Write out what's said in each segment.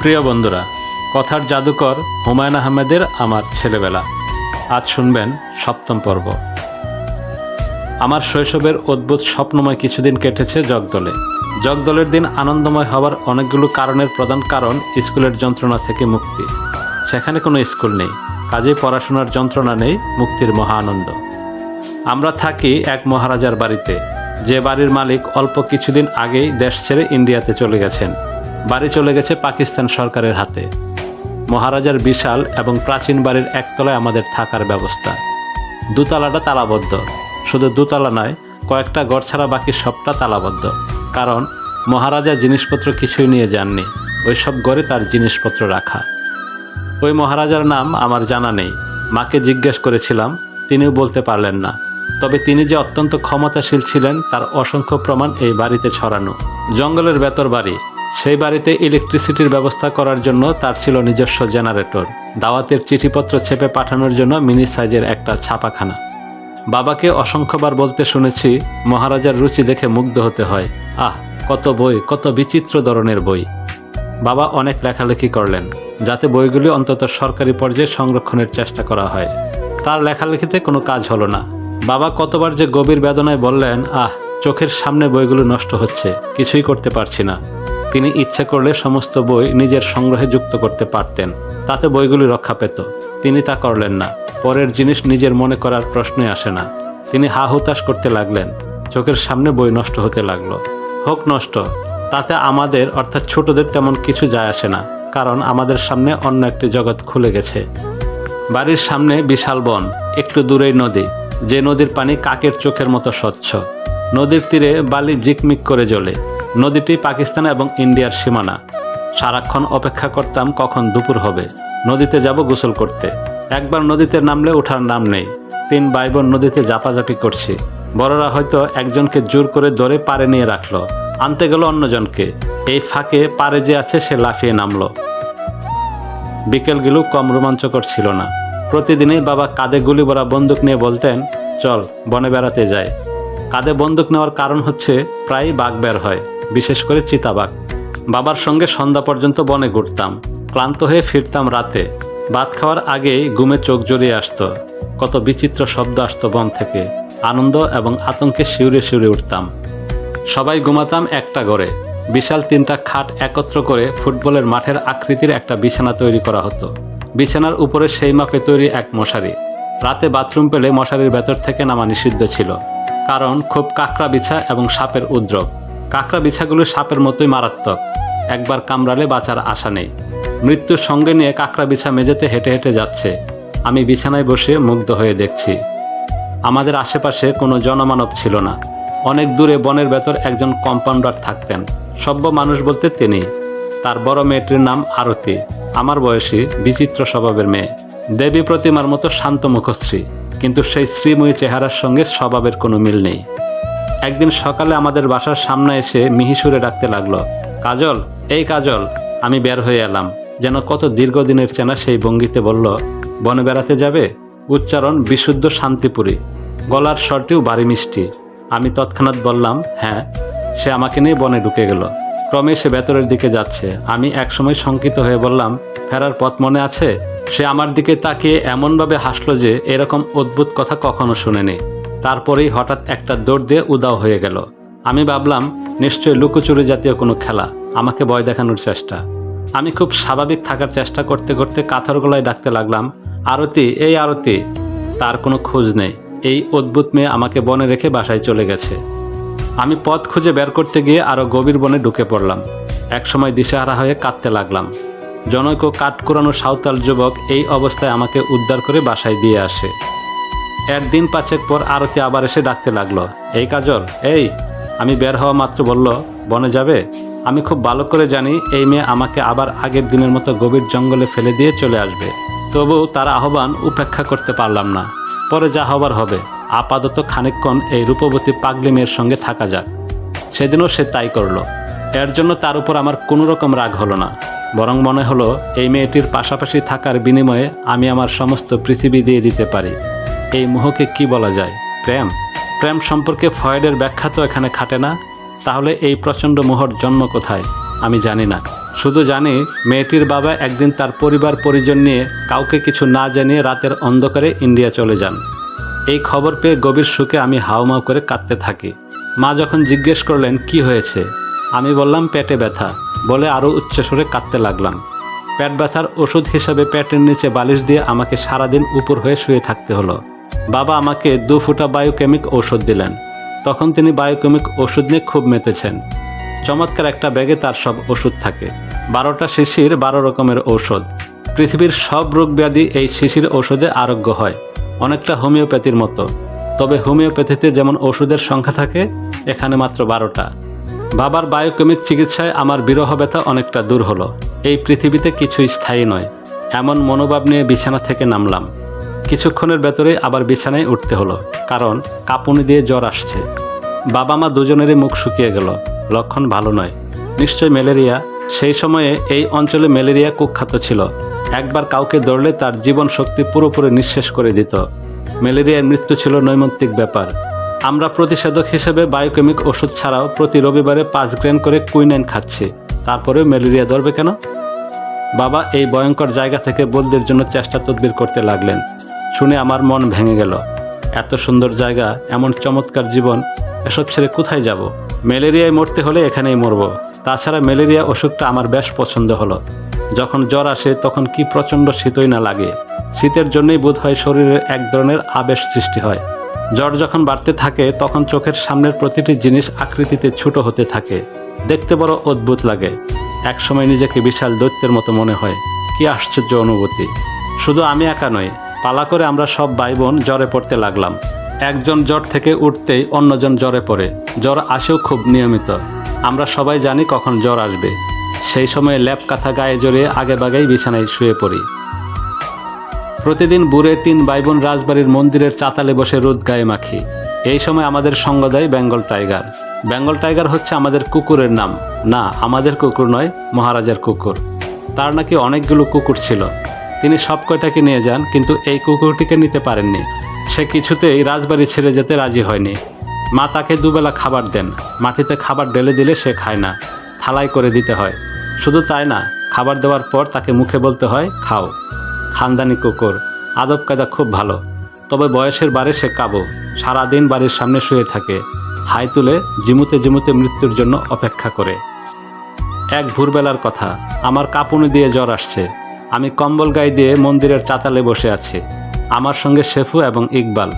প্রিয় বন্ধুরা, কথার জাদুকর হুমায়ুন আহমেদের আমার ছেলেবেলা। আজ শুনবেন সপ্তম পর্ব। আমার শৈশবের অদ্ভুত স্বপ্নময় কিছুদিন কেটেছে জগদলে। জগদলের দিন আনন্দময় হওয়ার অনেকগুলো কারণের প্রধান কারণ স্কুলের যন্ত্রণা থেকে মুক্তি। সেখানে কোনো স্কুল নেই কাজেই পড়াশোনার যন্ত্রণা নেই, মুক্তির মহা আনন্দ। আমরা থাকি এক মহারাজার বাড়িতে। যে বাড়ির মালিক অল্প কিছুদিন আগেই দেশ ছেড়ে ইন্ডিয়াতে চলে গেছেন। বাড়ি চলে গেছে পাকিস্তান সরকারের হাতে। মহারাজার বিশাল এবং প্রাচীন বাড়ির একতলায় আমাদের থাকার ব্যবস্থা। দোতলাটা তালাবদ্ধ। শুধু দোতলা নয়, কয়েকটা ঘর ছাড়া বাকি সবটা তালাবদ্ধ। কারণ মহারাজা জিনিসপত্র কিছুই নিয়ে যাননি। ওই সব ঘরে তার জিনিসপত্র রাখা। ওই মহারাজার নাম আমার জানা নেই। মাকে জিজ্ঞেস করেছিলাম, তিনিও বলতে পারলেন না। তবে তিনি যে অত্যন্ত ক্ষমতাশীল ছিলেন, তার অসংখ্য প্রমাণ এই বাড়িতে ছড়ানো। জঙ্গলের বেতর বাড়ি। সেই বাড়িতে ইলেকট্রিসিটির ব্যবস্থা করার জন্য তার ছিল নিজস্ব জেনারেটর দাওয়াতের চিঠিপত্র ছেপে পাঠানোর জন্য মিনি সাইজের একটা ছাপাখানা। বাবাকে অসংখ্যবার বলতে শুনেছি, মহারাজার রুচি দেখে মুগ্ধ হতে হয়। আহ, কত বই, কত বিচিত্র ধরনের বই। বাবা অনেক লেখালেখি করলেন, যাতে বইগুলি অন্তত সরকারি পর্যায়ে সংরক্ষণের চেষ্টা করা হয়। তার লেখালেখিতে কোনো কাজ হলো না। বাবা কতবার যে গভীর বেদনায় বললেন, আহ, চোখের সামনে বইগুলো নষ্ট হচ্ছে, কিছুই করতে পারছি না। তিনি ইচ্ছে করলে সমস্ত বই নিজের সংগ্রহে যুক্ত করতে পারতেন। তাতে বইগুলি রক্ষা পেত। তিনি তা করলেন না। পরের জিনিস নিজের মনে করার প্রশ্নই আসে না। তিনি হা হুতাশ করতে লাগলেন। চোখের সামনে বই নষ্ট হতে লাগল। হোক নষ্ট, তাতে আমাদের অর্থাৎ ছোটদের তেমন কিছু যায় আসে না, কারণ আমাদের সামনে অন্য একটি জগৎ খুলে গেছে। বাড়ির সামনে বিশাল বন, একটু দূরেই নদী। যে নদীর পানি কাকের চোখের মতো স্বচ্ছ। নদীর তীরে বালি জিকমিক করে জ্বলে। নদীটি পাকিস্তান এবং ইন্ডিয়ার সীমানা। সারাক্ষণ অপেক্ষা করতাম কখন দুপুর হবে। নদীতে যাব গোসল করতে। একবার নদীতে নামলে ওঠার নাম নেই। তিন ভাই বোন নদীতে জাপাজাপি করছি। বড়রা হয়তো একজনকে জোর করে ধরে পারে নিয়ে রাখল। আনতে গেল অন্যজনকে। এই ফাঁকে পারে যে আছে সে লাফিয়ে নামলো। বিকেলগুলো কম রোমাঞ্চকর ছিল না। প্রতিদিনই বাবা কাঁধে গুলি ভরা বন্দুক নিয়ে বলতেন, চল, বনে বেড়াতে যাই। কাঁধে বন্দুক নেওয়ার কারণ হচ্ছে প্রায়ই বাঘ বের হয়, বিশেষ করে চিতাবাঘ। বাবার সঙ্গে সন্ধ্যা পর্যন্ত বনে ঘুরতাম, ক্লান্ত হয়ে ফিরতাম রাতে। ভাত খাওয়ার আগেই ঘুমে চোখ জড়িয়ে আসতো, কত বিচিত্র শব্দ আসতো বন থেকে। আনন্দ এবং আতঙ্কে শিউরে শিউরে উঠতাম। সবাই ঘুমাতাম একটা ঘরে। বিশাল তিনটা খাট একত্র করে ফুটবলের মাঠের আকৃতির একটা বিছানা তৈরি করা হতো। বিছানার উপরে সেই মাপে তৈরি এক মশারি। রাতে বাথরুম পেলে মশারির ভেতর থেকে নামা নিষিদ্ধ ছিল। কারণ খুব কাঁকড়া বিছা এবং সাপের উদ্রব। কাঁকড়া বিছাগুলো সাপের মতোই মারাত্মক। একবার কামড়ালে বাঁচার আশা নেই। মৃত্যুর সঙ্গে নিয়ে কাঁকড়া বিছা মেঝেতে হেঁটে হেঁটে যাচ্ছে। আমি বিছানায় বসে মুগ্ধ হয়ে দেখছি। আমাদের আশেপাশে কোনো জনমানব ছিল না। অনেক দূরে বনের ভেতর একজন কম্পাউন্ডার থাকতেন। সভ্য মানুষ বলতে তিনি। তার বড় মেয়েটির নাম আরতি। আমার বয়সী, বিচিত্র স্বভাবের মেয়ে। দেবী প্রতিমার মতো শান্ত মুখশ্রী। কিন্তু সেই শ্রীময়ী চেহারার সঙ্গে স্বভাবের কোনো মিল নেই। একদিন সকালে আমাদের বাসার সামনে এসে মিহিসুরে ডাকতে লাগল, কাজল, এই কাজল, আমি বের হয়ে এলাম। যেন কত দীর্ঘদিনের চেনা সেই ভঙ্গিতে বলল, বনে বেড়াতে যাবে? উচ্চারণ বিশুদ্ধ শান্তিপুরী। গলার স্বরটিও বাড়ি মিষ্টি। আমি তৎক্ষণাৎ বললাম হ্যাঁ। সে আমাকে নিয়ে বনে ঢুকে গেল। ক্রমে সে ভেতরের দিকে যাচ্ছে। আমি একসময় শঙ্কিত হয়ে বললাম, ফেরার পথ মনে আছে? সে আমার দিকে তাকিয়ে এমনভাবে হাসলো যে এরকম অদ্ভুত কথা কখনো শুনেনি। তারপরেই হঠাৎ একটা দৌড় দিয়ে উদাও হয়ে গেল। আমি ভাবলাম, নিশ্চয়ই লুকোচুরি জাতীয় কোনো খেলা। আমাকে ভয় দেখানোর চেষ্টা। আমি খুব স্বাভাবিক থাকার চেষ্টা করতে করতে কাথর গলায় ডাকতে লাগলাম, আরতি, এই আরতি! তার কোনো খোঁজ নেই। এই অদ্ভুত মেয়ে আমাকে বনে রেখে বাসায় চলে গেছে। আমি পথ খুঁজে বের করতে গিয়ে আরও গভীর বনে ঢুকে পড়লাম। একসময় দিশাহারা হয়ে কাঁদতে লাগলাম। জনৈক কাঠ কোরানো সাঁওতাল যুবক এই অবস্থায় আমাকে উদ্ধার করে বাসায় দিয়ে আসে। একদিন পাঁচেক পর আরতি আবার এসে ডাকতে লাগল, এই কাজল, এই, আমি বের হওয়া মাত্র বলল, বনে যাবে? আমি খুব ভালো করে জানি এই মেয়ে আমাকে আবার আগের দিনের মতো গভীর জঙ্গলে ফেলে দিয়ে চলে আসবে। তবু তার আহ্বান উপেক্ষা করতে পারলাম না। পরে যা হবার হবে, আপাতত খানিকক্ষণ এই রূপবতী পাগলি মেয়ের সঙ্গে থাকা যাক। সেদিনও সে তাই করল। এর জন্য তার উপর আমার কোনো রকম রাগ হলো না। বরং মনে হলো, এই মেয়েটির পাশাপাশি থাকার বিনিময়ে আমি আমার সমস্ত পৃথিবী দিয়ে দিতে পারি। এই মোহকে কি বলা যায়? প্রেম? প্রেম সম্পর্কে ফয়েডের ব্যাখ্যা তো এখানে খাটে না। তাহলে এই প্রচণ্ড মোহর জন্ম কোথায়? আমি জানি না। শুধু জানি, মেয়েটির বাবা একদিন তার পরিবার পরিজন নিয়ে কাউকে কিছু না জানিয়ে রাতের অন্ধকারে ইন্ডিয়া চলে যান। এই খবর পেয়ে গভীর সুখে আমি হাউমাউ করে কাঁদতে থাকি। মা যখন জিজ্ঞেস করলেন, কি হয়েছে? আমি বললাম, পেটে ব্যথা। বলে আরও উচ্চস্বরে কাঁদতে লাগলাম। পেট ব্যথার ওষুধ হিসাবে পেটের নিচে বালিশ দিয়ে আমাকে সারাদিন উপর হয়ে শুয়ে থাকতে হলো। বাবা আমাকে দু ফুটা বায়োকেমিক ঔষধ দিলেন। তখন তিনি বায়োকেমিক ওষুধ নিয়ে খুব মেতেছেন। চমৎকার একটা ব্যাগে তার সব ওষুধ থাকে। বারোটা শিশির বারো রকমের ঔষধ। পৃথিবীর সব রোগ ব্যাধি এই শিশির ঔষধে আরোগ্য হয়। অনেকটা হোমিওপ্যাথির মতো। তবে হোমিওপ্যাথিতে যেমন ওষুধের সংখ্যা থাকে, এখানে মাত্র বারোটা। বাবার বায়োকেমিক চিকিৎসায় আমার বিরহ ব্যথা অনেকটা দূর হলো। এই পৃথিবীতে কিছুই স্থায়ী নয়। এমন মনোভাব নিয়ে বিছানা থেকে নামলাম। কিছুক্ষণের ভেতরে আবার বিছানায় উঠতে হলো, কারণ কাঁপুনি দিয়ে জ্বর আসছে। বাবা মা দুজনেরই মুখ শুকিয়ে গেল। লক্ষণ ভালো নয়। নিশ্চয় ম্যালেরিয়া। সেই সময়ে এই অঞ্চলে ম্যালেরিয়া কুখ্যাত ছিল। একবার কাউকে ধরলে তার জীবন শক্তি পুরোপুরি নিঃশেষ করে দিত। ম্যালেরিয়ার মৃত্যু ছিল নৈমিত্তিক ব্যাপার। আমরা প্রতিষেধক হিসেবে বায়োকেমিক ওষুধ ছাড়াও প্রতি রবিবারে পাঁচ গ্রেন করে কুইনাইন খাচ্ছি। তারপরেও ম্যালেরিয়া ধরবে কেন? বাবা এই ভয়ঙ্কর জায়গা থেকে বলদের জন্য চেষ্টা তদবির করতে লাগলেন। শুনে আমার মন ভেঙে গেল। এত সুন্দর জায়গা, এমন চমৎকার জীবন, এসব ছেড়ে কোথায় যাব? ম্যালেরিয়ায় মরতে হলে এখানেই মরব। তাছাড়া ম্যালেরিয়া অসুখটা আমার বেশ পছন্দ হলো। যখন জ্বর আসে তখন কি প্রচণ্ড শীতই না লাগে। শীতের জন্যই বোধ হয় শরীরে এক ধরনের আবেশ সৃষ্টি হয়। জ্বর যখন বাড়তে থাকে, তখন চোখের সামনের প্রতিটি জিনিস আকৃতিতে ছোট হতে থাকে। দেখতে বড় অদ্ভুত লাগে। একসময় নিজেকে বিশাল দৈত্যের মতো মনে হয়। কি আশ্চর্য অনুভূতি। শুধু আমি একা নই, পালা করে আমরা সব ভাই বোন জ্বরে পড়তে লাগলাম। একজন জ্বর থেকে উঠতেই অন্যজন জ্বরে পড়ে। জ্বর আসেও খুব নিয়মিত। আমরা সবাই জানি কখন জ্বর আসবে। সেই সময় ল্যাপ কাঁথা গায়ে জড়িয়ে আগে বাগেই বিছানায় শুয়ে পড়ি। প্রতিদিন বুড়ে তিন ভাই বোন রাজবাড়ির মন্দিরের চাতালে বসে রোদ গায়ে মাখি। এই সময় আমাদের সঙ্গ দেয় বেঙ্গল টাইগার। বেঙ্গল টাইগার হচ্ছে আমাদের কুকুরের নাম। না, আমাদের কুকুর নয়, মহারাজার কুকুর। তার নাকি অনেকগুলো কুকুর ছিল। তিনি সব কয়টাকে নিয়ে যান, কিন্তু এই কুকুরটিকে নিতে পারেননি। সে কিছুতেই রাজবাড়ি ছেড়ে যেতে রাজি হয়নি। মা তাকে দুবেলা খাবার দেন। মাটিতে খাবার ঢেলে দিলে সে খায় না। থালাই করে দিতে হয়। শুধু তাই না, খাবার দেওয়ার পর তাকে মুখে বলতে হয়, খাও। খানদানি কুকুর। আদব কায়দা খুব ভালো। তবে বয়সের বারে সে কাবো। সারাদিন বাড়ির সামনে শুয়ে থাকে। হাই তুলে জিমুতে জিমুতে মৃত্যুর জন্য অপেক্ষা করে। এক ভোরবেলার কথা, আমার কাঁপুনি দিয়ে জ্বর আসছে। আমি কম্বল গায়ে দিয়ে মন্দিরের চাতালে বসে আছি। আমার সঙ্গে শেফু এবং ইকবাল।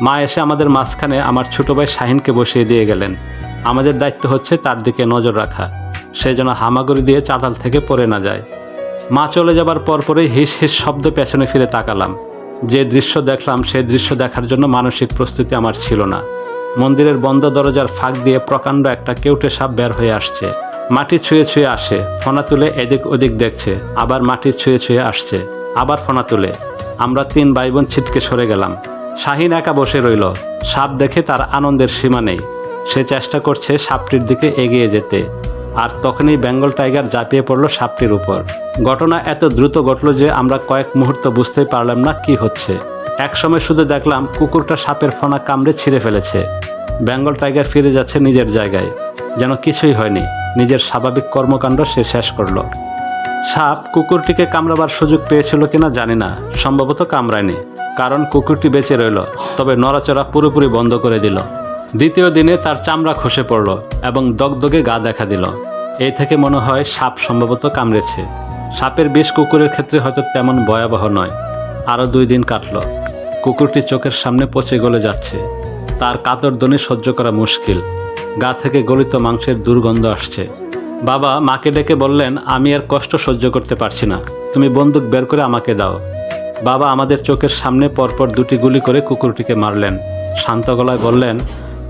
মা এসে আমাদের মাঝখানে আমার ছোট ভাই শাহিনকে বসিয়ে দিয়ে গেলেন। আমাদের দায়িত্ব হচ্ছে তার দিকে নজর রাখা। সে যেন হামাগুড়ি দিয়ে চাতাল থেকে পড়ে না যায়। মা চলে যাবার পরপরই হিস হিস শব্দ পেছনে ফিরে তাকালাম। যে দৃশ্য দেখলাম সেই দৃশ্য দেখার জন্য মানসিক প্রস্তুতি আমার ছিল না। মন্দিরের বন্ধ দরজার ফাঁক দিয়ে প্রকাণ্ড একটা কেউটে সাপ বের হয়ে আসছে। মাটি ছুঁয়ে ছুঁয়ে আসে, ফোনা তুলে এদিক ওদিক দেখছে, আবার মাটি ছুঁয়ে ছুঁয়ে আসছে, আবার ফোনা তুলে। আমরা তিন ভাই বোন ছিটকে সরে গেলাম। শাহিন একা বসে রইল, সাপ দেখে তার আনন্দের সীমা নেই। সে চেষ্টা করছে সাপটির দিকে এগিয়ে যেতে। আর তখনই বেঙ্গল টাইগার ঝাঁপিয়ে পড়ল সাপটির উপর। ঘটনা এত দ্রুত ঘটল যে আমরা কয়েক মুহূর্ত বুঝতেই পারলাম না কি হচ্ছে। একসময় শুধু দেখলাম কুকুরটা সাপের ফোনা কামড়ে ছিঁড়ে ফেলেছে। বেঙ্গল টাইগার ফিরে যাচ্ছে নিজের জায়গায়। যেন কিছুই হয়নি। নিজের স্বাভাবিক কর্মকাণ্ড সে শেষ করল। সাপ কুকুরটিকে কামড়াবার সুযোগ পেয়েছিল কিনা জানি না। সম্ভবত কামড়ায়নি। কারণ কুকুরটি বেঁচে রইল। তবে নড়াচড়া পুরোপুরি বন্ধ করে দিল। দ্বিতীয় দিনে তার চামড়া খসে পড়ল এবং দগদগে গা দেখা দিল। এই থেকে মনে হয় সাপ সম্ভবত কামড়েছে। সাপের বিষ কুকুরের ক্ষেত্রে হয়তো তেমন ভয়াবহ নয়। আরও দুই দিন কাটল। কুকুরটি চোখের সামনে পচে গলে যাচ্ছে। তার কাতর ধ্বনি সহ্য করা মুশকিল। গা থেকে গলিত মাংসের দুর্গন্ধ আসছে। বাবা মাকে ডেকে বললেন, আমি আর কষ্ট সহ্য করতে পারছি না। তুমি বন্দুক বের করে আমাকে দাও। বাবা আমাদের চোখের সামনে পরপর দুটি গুলি করে কুকুরটিকে মারলেন। শান্ত গলায় বললেন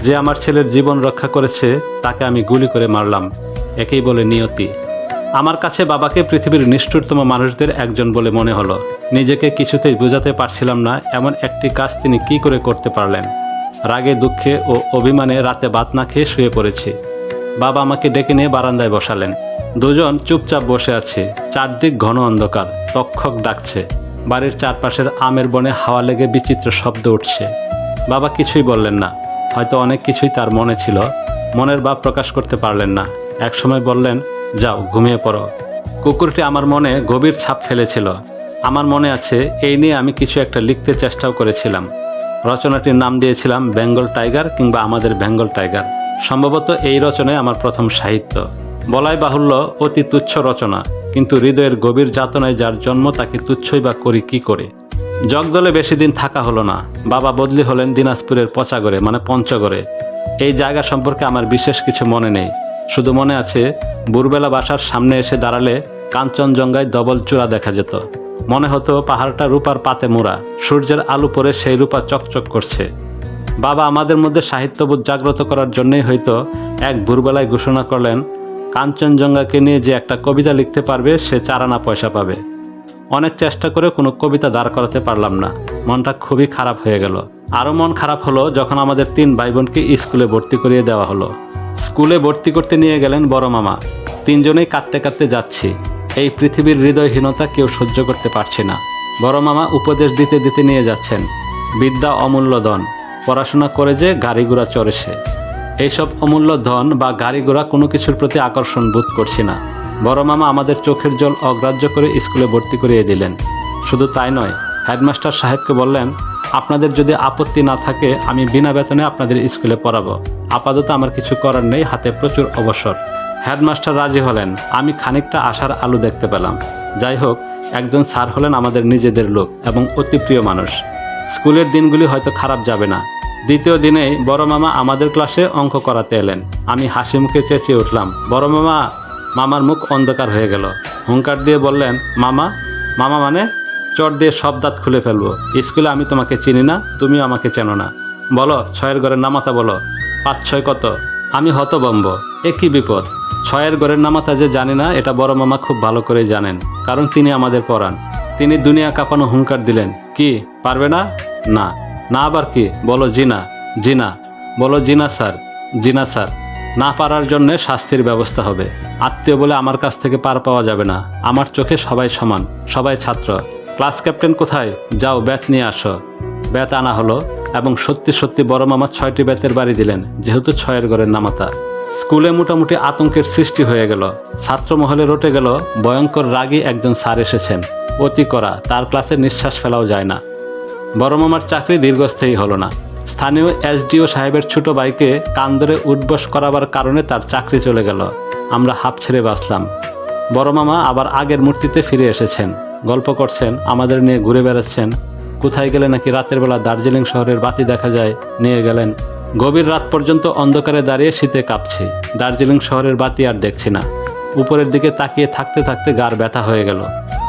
যে আমার ছেলের জীবন রক্ষা করেছে, তাকে আমি গুলি করে মারলাম। একেই বলে নিয়তি। আমার কাছে বাবাকে পৃথিবীর নিষ্ঠুরতম মানুষদের একজন বলে মনে হলো। নিজেকে কিছুতেই বোঝাতে পারছিলাম না, এমন একটি কাজ তিনি কি করে করতে পারলেন। রাগে, দুঃখে ও অভিমানে রাতে বাত না খেয়ে শুয়ে পড়েছি। বাবা আমাকে ডেকে নিয়ে বারান্দায় বসালেন। দুজন চুপচাপ বসে আছে। চারদিক ঘন অন্ধকার, তক্ষক ডাকছে। বাড়ির চারপাশের আমের বনে হাওয়া লেগে বিচিত্র শব্দ উঠছে। বাবা কিছুই বললেন না। হয়তো অনেক কিছুই তার মনে ছিল। মনের ভাব প্রকাশ করতে পারলেন না। একসময় বললেন, যাও, ঘুমিয়ে পড়ো। কুকুরটি আমার মনে গভীর ছাপ ফেলেছিল। আমার মনে আছে, এই নিয়ে আমি কিছু একটা লিখতে চেষ্টাও করেছিলাম। রচনাটির নাম দিয়েছিলাম, বেঙ্গল টাইগার কিংবা আমাদের বেঙ্গল টাইগার সম্ভবত এই রচনায় আমার প্রথম সাহিত্য। বলাই বাহুল্য, অতি তুচ্ছ রচনা, কিন্তু হৃদয়ের গভীর যাতনায় যার জন্ম তাকে তুচ্ছই বা করি কি করে? জগদলে বেশি দিন থাকা হলো না, বাবা বদলি হলেন দিনাজপুরের পচাগড়ে মানে পঞ্চগড়ে। এই জায়গা সম্পর্কে আমার বিশেষ কিছু মনে নেই, শুধু মনে আছে বুরবেলা বাসার সামনে এসে দাঁড়ালে কাঞ্চনজঙ্ঘায় ডবল চূড়া দেখা যেত। মনে হতো পাহাড়টা রূপার পাতে মোড়া, সূর্যের আলো পরে সেই রূপা চকচক করছে। বাবা আমাদের মধ্যে সাহিত্যবোধ জাগ্রত করার জন্যই হয়তো এক ভোরবেলায় ঘোষণা করলেন কাঞ্চনজঙ্ঘাকে নিয়ে যে একটা কবিতা লিখতে পারবে, সে চারানা পয়সা পাবে। অনেক চেষ্টা করে কোনো কবিতা দাঁড় করাতে পারলাম না। মনটা খুবই খারাপ হয়ে গেল। আরও মন খারাপ হলো যখন আমাদের তিন ভাই বোনকে স্কুলে ভর্তি করিয়ে দেওয়া হলো। স্কুলে ভর্তি করতে নিয়ে গেলেন বড় মামা। তিনজনেই কাঁদতে কাঁদতে যাচ্ছি। এই পৃথিবীর হৃদয়হীনতা কেউ সহ্য করতে পারছে না। বড় মামা উপদেশ দিতে দিতে নিয়ে যাচ্ছেন। বিদ্যা অমূল্য ধন। পড়াশোনা করে যে গাড়ি ঘোড়া চড়ে সে। এইসব অমূল্য ধন বা গাড়ি ঘোড়া কোনো কিছুর প্রতি আকর্ষণ বোধ করছি না। বড় মামা আমাদের চোখের জল অগ্রাহ্য করে স্কুলে ভর্তি করিয়ে দিলেন। শুধু তাই নয়, হেডমাস্টার সাহেবকে বললেন, আপনাদের যদি আপত্তি না থাকে, আমি বিনা বেতনে আপনাদের স্কুলে পড়াবো। আপাতত আমার কিছু করার নেই, হাতে প্রচুর অবসর। হেডমাস্টার রাজি হলেন। আমি খানিকটা আশার আলো দেখতে পেলাম। যাই হোক, একজন স্যার হলেন আমাদের নিজেদের লোক এবং অতি প্রিয় মানুষ। স্কুলের দিনগুলি হয়তো খারাপ যাবে না। দ্বিতীয় দিনেই বড় মামা আমাদের ক্লাসে অঙ্ক করাতে এলেন। আমি হাসি মুখে চেঁচিয়ে উঠলাম। বড় মামা, মামার মুখ অন্ধকার হয়ে গেল। হুঙ্কার দিয়ে বললেন, মামা মামা মানে? চট দিয়ে সব দাঁত খুলে ফেলব। স্কুলে আমি তোমাকে চিনি না তুমি আমাকে চেনো না। বলো, ছয়ের ঘরের নামাতা বলো। পাঁচ, ছয় কত? আমি হতবম্ব। এ কি বিপদ? ছয়ের ঘরের নামাতা যে জানি না, এটা বড় মামা খুব ভালো করে জানেন। কারণ তিনি আমাদের পড়ান তিনি দুনিয়া কাঁপানো হুঙ্কার দিলেন। কি, পারবে না? না। না আবার কি? বলো জিনা জিনা, বলো জিনা স্যার জিনা স্যার। না পারার জন্য শাস্তির ব্যবস্থা হবে। আত্মীয় বলে আমার কাছ থেকে পার পাওয়া যাবে না। আমার চোখে সবাই সমান, সবাই ছাত্র। ক্লাস ক্যাপ্টেন কোথায়? যাও ব্যাথ নিয়ে আসো। ব্যাথ আনা হলো এবং সত্যি সত্যি বড় মামা ছয়টি ব্যাতের বাড়ি দিলেন, যেহেতু ছয়ের ঘরের নামাতা। স্কুলে মোটামুটি আতঙ্কের সৃষ্টি হয়ে গেল। ছাত্র মহলে রটে গেল, ভয়ঙ্কর রাগী একজন স্যার এসেছেন। অতি করা তার ক্লাসে নিঃশ্বাস ফেলাও যায় না। বড় মামার চাকরি দীর্ঘস্থায়ী হলো না। স্থানীয় এসডিও সাহেবের ছোট ভাইকে কান ধরে উঠবস করাবার কারণে তার চাকরি চলে গেল। আমরা হাফ ছেড়ে বাঁচলাম। বড় মামা আবার আগের মূর্তিতে ফিরে এসেছেন। গল্প করছেন, আমাদের নিয়ে ঘুরে বেড়াচ্ছেন। কোথায় গেলে নাকি রাতের বেলা দার্জিলিং শহরের বাতি দেখা যায়, নিয়ে গেলেন। গভীর রাত পর্যন্ত অন্ধকারে দাঁড়িয়ে শীতে কাঁপছি। দার্জিলিং শহরের বাতি আর দেখছি না। উপরের দিকে তাকিয়ে থাকতে থাকতে গার ব্যথা হয়ে গেল।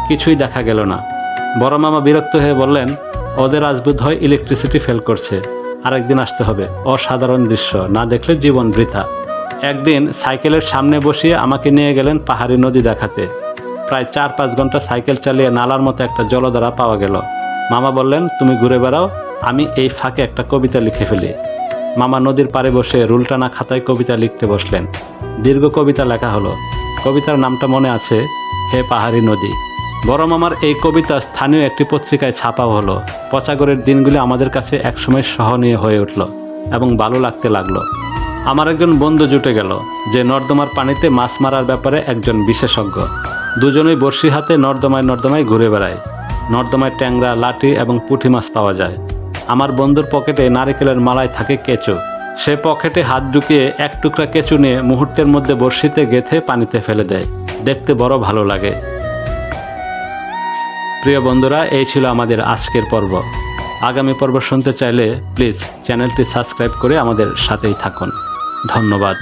কিছুই দেখা গেল না। বড় মামা বিরক্ত হয়ে বললেন ওদের আজ বোধ হয় ইলেকট্রিসিটি ফেল করছে। আরেকদিন আসতে হবে। অসাধারণ দৃশ্য। না দেখলে জীবন বৃথা। একদিন সাইকেলের সামনে বসিয়ে আমাকে নিয়ে গেলেন পাহাড়ি নদী দেখাতে। প্রায় চার পাঁচ ঘণ্টা সাইকেল চালিয়ে নালার মতো একটা জলধারা পাওয়া গেল। মামা বললেন, তুমি ঘুরে বেড়াও। আমি এই ফাঁকে একটা কবিতা লিখে ফেলি। মামা নদীর পাড়ে বসে রুলটানা খাতায় কবিতা লিখতে বসলেন। দীর্ঘ কবিতা লেখা হলো। কবিতার নামটা মনে আছে, হে পাহাড়ি নদী। বড় মামার এই কবিতা স্থানীয় একটি পত্রিকায় ছাপাও হলো। পচাগরের দিনগুলি আমাদের কাছে একসময় সহনীয় হয়ে উঠল এবং ভালো লাগতে লাগল। আমার একজন বন্ধু জুটে গেল, যে নর্দমার পানিতে মাছ মারার ব্যাপারে একজন বিশেষজ্ঞ। দুজনেই বড়শি হাতে নর্দমায় নর্দমায় ঘুরে বেড়ায়। নর্দমায় ট্যাংরা, লাঠি এবং পুঁটি মাছ পাওয়া যায়। আমার বন্ধুর পকেটে নারিকেলের মালায় থাকে কেঁচো। সে পকেটে হাত ঢুকিয়ে এক টুকরা কেঁচু নিয়ে মুহূর্তের মধ্যে বড়শিতে গেথে পানিতে ফেলে দেয়। দেখতে বড় ভালো লাগে। প্রিয় বন্ধুরা, এই ছিল আমাদের আজকের পর্ব। আগামী পর্ব শুনতে চাইলে প্লিজ চ্যানেলটি সাবস্ক্রাইব করে আমাদের সাথেই থাকুন। ধন্যবাদ।